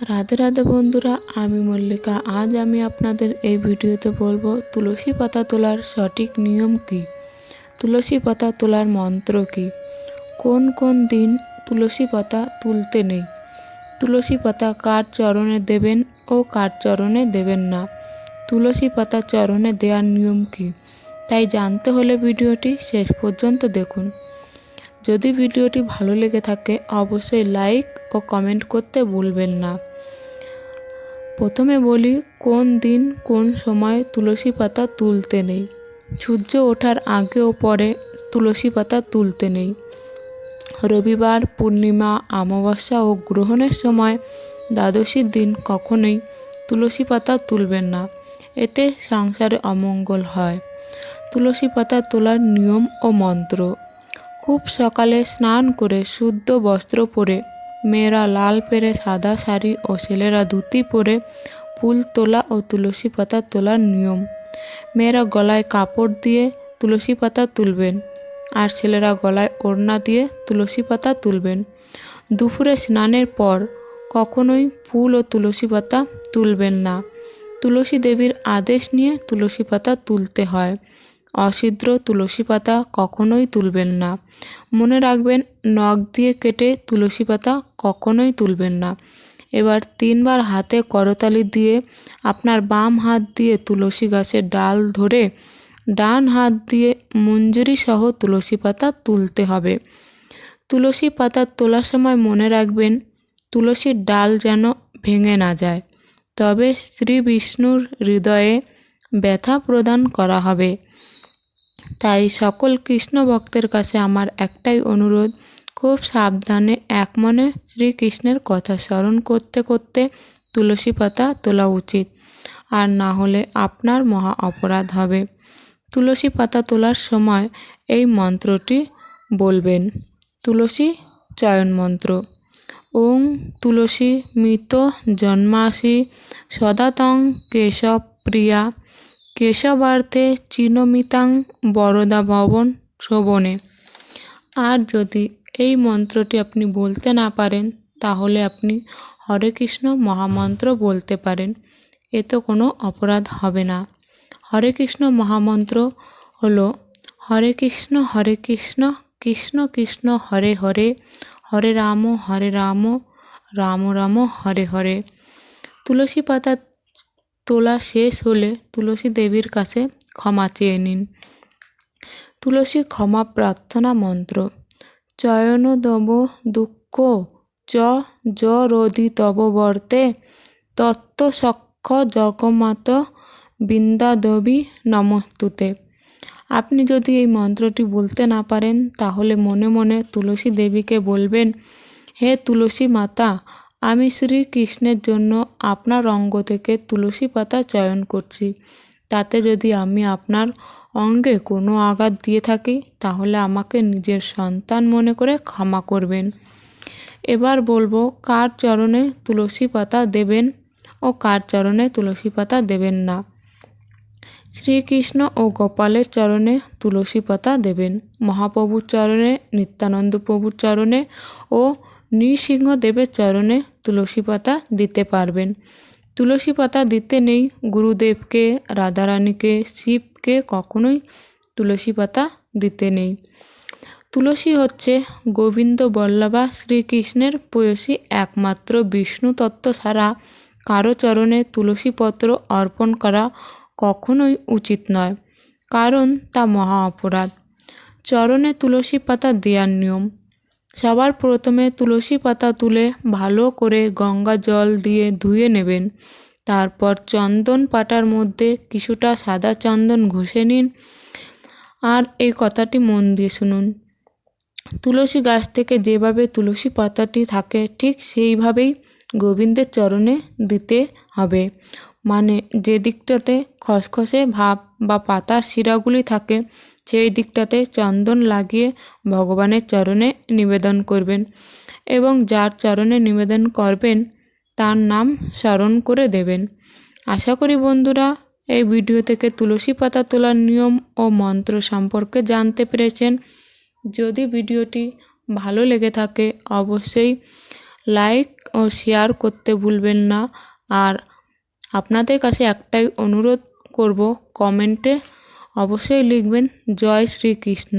রাধে রাধে বন্ধুরা, আমি মল্লিকা। আজ আমি আপনাদের এই ভিডিওতে বলব, তুলসী পাতা তোলার সঠিক নিয়ম কী? তুলসী পাতা তোলার মন্ত্র কী? কোন কোন দিন তুলসী পাতা তুলতে নেই? তুলসী পাতা কার চরণে দেবেন ও কার চরণে দেবেন না? তুলসী পাতা চরণে দেওয়ার নিয়ম কী? তাই জানতে হলে ভিডিওটি শেষ পর্যন্ত দেখুন। যদি ভিডিওটি ভালো লেগে থাকে, অবশ্যই লাইক ও কমেন্ট করতে ভুলবেন না। প্রথমে বলি, কোন দিন কোন সময় তুলসী পাতা তুলতে নেই? সূর্য ওঠার আগে ও পরে তুলসী পাতা তুলতে নেই। রবিবার, পূর্ণিমা, অমাবস্যা ও গ্রহণের সময় দ্বাদশীর দিন কখনোই তুলসী পাতা তুলবেন না। এতে সংসারে অমঙ্গল হয়। তুলসী পাতা তোলার নিয়ম ও মন্ত্র। খুব সকালে স্নান করে শুদ্ধ বস্ত্র পরে মেয়েরা লাল পেরে সাদা শাড়ি ও ছেলেরা ধুতি পরে ফুল তোলা ও তুলসী পাতা তোলার নিয়ম। মেয়েরা গলায় কাপড় দিয়ে তুলসী পাতা তুলবেন আর ছেলেরা গলায় ওড়না দিয়ে তুলসী পাতা তুলবেন। দুপুরে স্নানের পর কখনোই ফুল ও তুলসী পাতা তুলবেন না। তুলসী দেবীর আদেশ নিয়ে তুলসী পাতা তুলতে হয়। অছিদ্র তুলসী পাতা কখনোই তুলবেন না। মনে রাখবেন, নখ দিয়ে কেটে তুলসী পাতা কখনোই তুলবেন না। এবার তিনবার হাতে করতালি দিয়ে আপনার বাম হাত দিয়ে তুলসী গাছের ডাল ধরে ডান হাত দিয়ে মঞ্জুরি সহ তুলসী পাতা তুলতে হবে। তুলসী পাতা তোলার সময় মনে রাখবেন, তুলসীর ডাল যেন ভেঙে না যায়। তবে শ্রী বিষ্ণুর হৃদয়ে ব্যথা প্রদান করা হবে। তাই সকল কৃষ্ণ ভক্তের কাছে আমার একটাই অনুরোধ, খুব সাবধানে এক মনে শ্রীকৃষ্ণের কথা স্মরণ করতে করতে তুলসী পাতা তোলা উচিত। আর না হলে আপনার মহা অপরাধ হবে। তুলসী পাতা তোলার সময় এই মন্ত্রটি বলবেন। তুলসী চয়ন মন্ত্র। ওং তুলসী মৃত জন্মাসি সদাতং কেশব প্রিয়া। কেশবার্থে চিনমিতাং বরদা ভবন শোভনে আর যদি এই মন্ত্রটি আপনি বলতে না পারেন, তাহলে আপনি হরে কৃষ্ণ মহামন্ত্র বলতে পারেন। এতে কোনো অপরাধ হবে না। হরে কৃষ্ণ মহামন্ত্র হলো, হরে কৃষ্ণ হরে কৃষ্ণ কৃষ্ণ কৃষ্ণ, হরে হরে হরে রাম হরে রাম রাম রাম, হরে হরে। তুলসী পাতা তোলা শেষ হলে তুলসী দেবীর কাছে ক্ষমা চেয়ে নিন। তুলসী ক্ষমা প্রার্থনা মন্ত্র। চয়ন দব দুঃখ চ জ রোধি তব বর্তে। তত্ত্ব সক্ষ জগমাত বৃন্দাদেবী নমস্তুতে। আপনি যদি এই মন্ত্রটি বলতে না পারেন, তাহলে মনে মনে তুলসী দেবীকে বলবেন, হে তুলসী মাতা আমি শ্রীকৃষ্ণের জন্য আপনার অঙ্গ থেকে তুলসী পাতা চয়ন করছি। তাতে যদি আমি আপনার অঙ্গে কোনো আঘাত দিয়ে থাকি, তাহলে আমাকে নিজের সন্তান মনে করে ক্ষমা করবেন। এবার বলব, কার চরণে তুলসী পাতা দেবেন ও কার চরণে তুলসী পাতা দেবেন না? শ্রীকৃষ্ণ ও গোপালের চরণে তুলসী পাতা দেবেন, মহাপ্রভুর চরণে, নিত্যানন্দ প্রভুর চরণে ও নৃসিংহদেবের চরণে তুলসী পাতা দিতে পারবেন। তুলসী পাতা দিতে নেই। গুরুদেবকে, রাধারানীকে, শিবকে কখনোই তুলসী পাতা দিতে নেই। তুলসী হচ্ছে গোবিন্দ বল্লভা শ্রীকৃষ্ণের পয়সী একমাত্র বিষ্ণু তত্ত্ব ছাড়া কারও চরণে তুলসীপত্র অর্পণ করা কখনোই উচিত নয়, কারণ তা মহা অপরাধ। চরণে তুলসী পাতা দেওয়ার নিয়ম সবার প্রথমে তুলসী পাতা তুলে ভালো করে গঙ্গা জল দিয়ে ধুয়ে নেবেন। তারপর চন্দন পাটার মধ্যে কিছুটা সাদা চন্দন ঘষে নিন। আর এই কথাটি মন দিয়ে শুনুন। তুলসী গাছ থেকে যেভাবে তুলসী পাতাটি থাকে, ঠিক সেইভাবেই গোবিন্দের চরণে দিতে হবে। মানে যে দিকটাতে খসখসে ভাব বা পাতার শিরাগুলি থাকে সেই দিকটাতে চন্দন লাগিয়ে ভগবানের চরণে নিবেদন করবেন এবং যার চরণে নিবেদন করবেন, তার নাম স্মরণ করে দেবেন। আশা করি বন্ধুরা, এই ভিডিও থেকে তুলসী পাতা তোলার নিয়ম ও মন্ত্র সম্পর্কে জানতে পেরেছেন। যদি ভিডিওটি ভালো লেগে থাকে, অবশ্যই লাইক ও শেয়ার করতে ভুলবেন না। আর আপনাদের কাছে একটাই অনুরোধ করব, কমেন্টে অবশ্যই লিখবেন জয় শ্রীকৃষ্ণ।